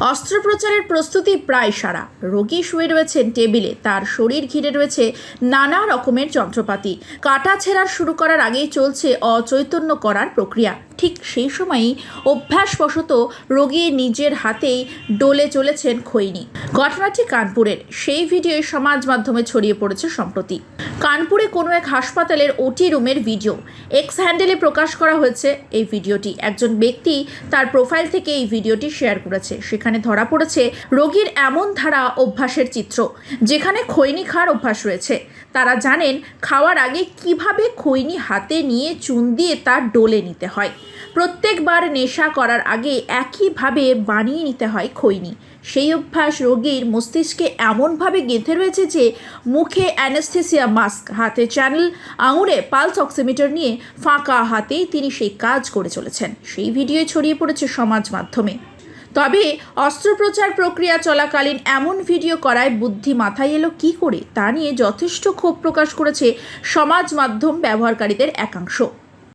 অস্ত্রোপচারের প্রস্তুতি প্রায় সারা। রোগী শুয়ে রয়েছেন টেবিলে। তার শরীর ঘিরে রয়েছে নানা রকমের যন্ত্রপাতি। কাটা ছেঁড়ার শুরু করার আগেই চলছে অচৈতন্য করার প্রক্রিয়া। ঠিক সেই সময়ই অভ্যাসবশত রোগী নিজের হাতেই ডলে চলেছেন খৈনি। ঘটনাটি কানপুরের। সেই ভিডিও সমাজ মাধ্যমে ছড়িয়ে পড়েছে সম্প্রতি। কানপুরে কোনো এক হাসপাতালের ওটি রুমের ভিডিও। এক্স হ্যান্ডেলে প্রকাশ করা হয়েছে এই ভিডিওটি। একজন ব্যক্তি তার প্রোফাইল থেকে এই ভিডিওটি শেয়ার করেছে। সেখানে ধরা পড়েছে রোগীর এমন ধারা অভ্যাসের চিত্র, যেখানে খৈনি খাওয়ার অভ্যাস রয়েছে। তারা জানেন, খাওয়ার আগে কীভাবে খৈনি হাতে নিয়ে চুন দিয়ে তার ডলে নিতে হয়। প্রত্যেকবার নেশা করার আগে একইভাবে বানিয়ে নিতে হয় খৈনি। সেই অভ্যাস রোগীর মস্তিষ্কে এমনভাবে গেঁথে রয়েছে যে, মুখে অ্যানেস্থেসিয়া মাস্ক, হাতে চ্যানেল আঙুরে পালস অক্সিমিটার নিয়ে ফাঁকা হাতেই তিনি সেই কাজ করে চলেছেন। সেই ভিডিও ছড়িয়ে পড়েছে সমাজ মাধ্যমে। তবে অস্ত্রোপচার প্রক্রিয়া চলাকালীন এমন ভিডিও করায় বুদ্ধি মাথায় এলো কী করে তা নিয়ে যথেষ্ট ক্ষোভ প্রকাশ করেছে সমাজ মাধ্যম ব্যবহারকারীদের একাংশ।